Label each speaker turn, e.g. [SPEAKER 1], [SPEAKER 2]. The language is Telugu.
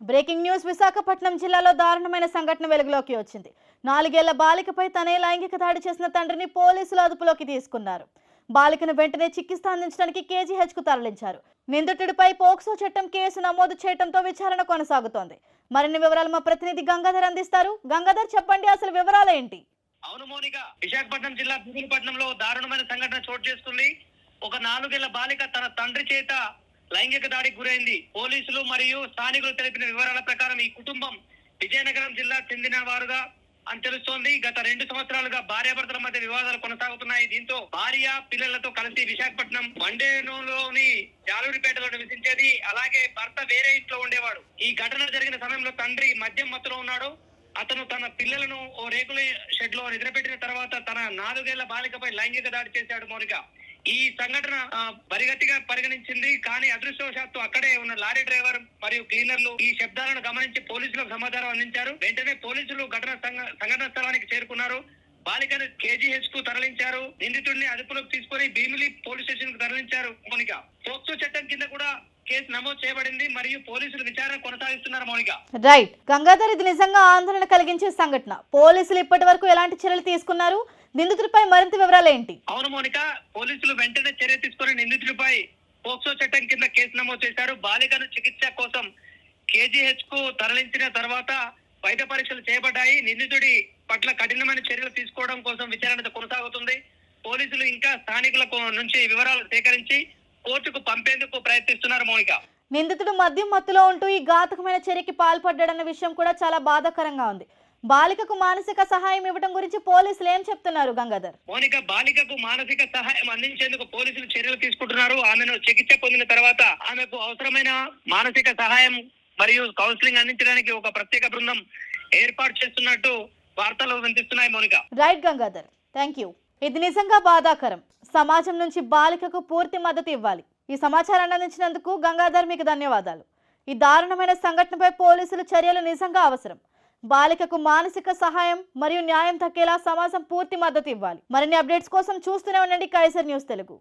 [SPEAKER 1] బ్రేకింగ్ న్యూస్ విశాఖపట్నం జిల్లాలో దారుణమైన సంఘటన వెలుగులోకి వచ్చింది. నాలుగేళ్ళ బాలికపై తనే లైంగిక దాడి చేసిన తండ్రిని పోలీసులు అదుపులోకి తీసుకున్నారు. బాలికను వెంటనే చికిత్స అందించడానికి కేజీహెచ్కు తరలించారు. నిందితుడిపై పోక్సో చట్టం కేసు నమోదు చేయడంతో విచారణ కొనసాగుతోంది. మరిన్ని వివరాలు మా ప్రతినిధి గంగాధర్ అందిస్తారు. గంగాధర్ చెప్పండి అసలు వివరాలు ఏంటి?
[SPEAKER 2] అవును మౌనిక విశాఖపట్నం జిల్లా భూగులపట్నంలో దారుణమైన సంఘటన చోటు చేసుకుంది. ఒక నాలుగేళ్ళ బాలిక తన తండ్రి చేత లైంగిక దాడికి గురైంది. పోలీసులు మరియు స్థానికులు తెలిపిన వివరాల ప్రకారం ఈ కుటుంబం విజయనగరం జిల్లా చెందిన వారుగా అని తెలుస్తోంది. గత రెండు సంవత్సరాలుగా భార్యాభర్తల మధ్య వివాదాలు కొనసాగుతున్నాయి. దీంతో భార్య పిల్లలతో కలిసి విశాఖపట్నం మండేలోని జాలూరిపేటలో నివసించేది. అలాగే భర్త వేరే ఇంట్లో ఉండేవాడు. ఈ ఘటన జరిగిన సమయంలో తండ్రి మద్యం మత్తులో ఉన్నాడు. అతను తన పిల్లలను ఓ రేకుల షెడ్లో నిద్రపెట్టిన తర్వాత తన నాలుగేళ్ళ బాలికపై లైంగిక దాడి చేశాడు మౌనిక. ఈ సంఘటన పరిగతిగా పరిగణించింది కానీ అదృష్టవశాత్తు అక్కడే ఉన్న లారీ డ్రైవర్ మరియు క్లీనర్లు ఈ శబ్దాలను గమనించి పోలీసులకు సమాచారం అందించారు వెంటనే పోలీసులు ఘటన సంఘటన స్థలానికి చేరుకున్నారు బాలికను కేజీహెచ్కు తరలించారు నిందితుడిని అదుపులోకి తీసుకొని భీమిలి పోలీస్ స్టేషన్కు తరలించారు మోనిక పోక్సో చట్టం కింద కూడా కేసు నమోదు చేయబడింది మరియు పోలీసులు విచారణ కొనసాగిస్తున్నారు మౌనిక.
[SPEAKER 1] రైట్. గంగాధర్ ఇది నిజంగా ఆందోళన కలిగించే సంఘటన. పోలీసులు ఇప్పటి వరకు ఎలాంటి చర్యలు తీసుకున్నారు? నిందితుడిపై మరింత వివరాలు ఏంటి?
[SPEAKER 2] అవును మౌనిక పోలీసులు వెంటనే చర్య తీసుకుని నిందితుడిపై పోక్సో చట్టం కింద కేసు నమోదు చేశారు. బాలికను చికిత్స కోసం కేజీహెచ్కు తరలించిన తర్వాత వైద్య పరీక్షలు చేపట్టాయి నిందితుడి పట్ల కఠినమైన చర్యలు తీసుకోవడం కోసం విచారణ కొనసాగుతుంది. పోలీసులు ఇంకా స్థానికుల నుంచి వివరాలు సేకరించి కోర్టుకు పంపేందుకు ప్రయత్నిస్తున్నారు మౌనిక.
[SPEAKER 1] నిందితుడు మద్యం మత్తులో ఉంటూ ఈ ఘాతకమైన చర్యకి పాల్పడ్డాడన్న విషయం కూడా చాలా బాధాకరంగా ఉంది. బాలికకు మానసిక సహాయం ఇవ్వడం గురించి పోలీసులు ఏం చెప్తున్నారు గంగాధర్?
[SPEAKER 2] మౌనిక బాలికకు మానసిక సహాయం అందించేందుకు పోలీసులు చర్యలు తీసుకుంటున్నారు. ఆమెను చికిత్స పొందిన తర్వాత ఆమెకు అవసరమైన మానసిక సహాయం మరియు కౌన్సిలింగ్ అందించడానికి ఒక ప్రత్యేక బృందం ఏర్పాటు చేస్తున్నట్టు వార్తలు వినిపిస్తున్నాయి Mounika.
[SPEAKER 1] Right Gangadhar. Thank you ఇది నిజంగా బాధాకరం. సమాజం నుంచి బాలికకు పూర్తి మద్దతు ఇవ్వాలి. ఈ సమాచారాన్ని అందించినందుకు గంగాధర్ మీకు ధన్యవాదాలు. ఈ దారుణమైన సంఘటనపై పోలీసులు చర్యలు నిజంగా అవసరం. బాలికకు మానసిక సహాయం మరియు న్యాయం దక్కేలా సమాజం పూర్తి మద్దతు ఇవ్వాలి. మరిన్ని అప్డేట్స్ కోసం చూస్తూనే ఉండండి కైసర్ న్యూస్ తెలుగు.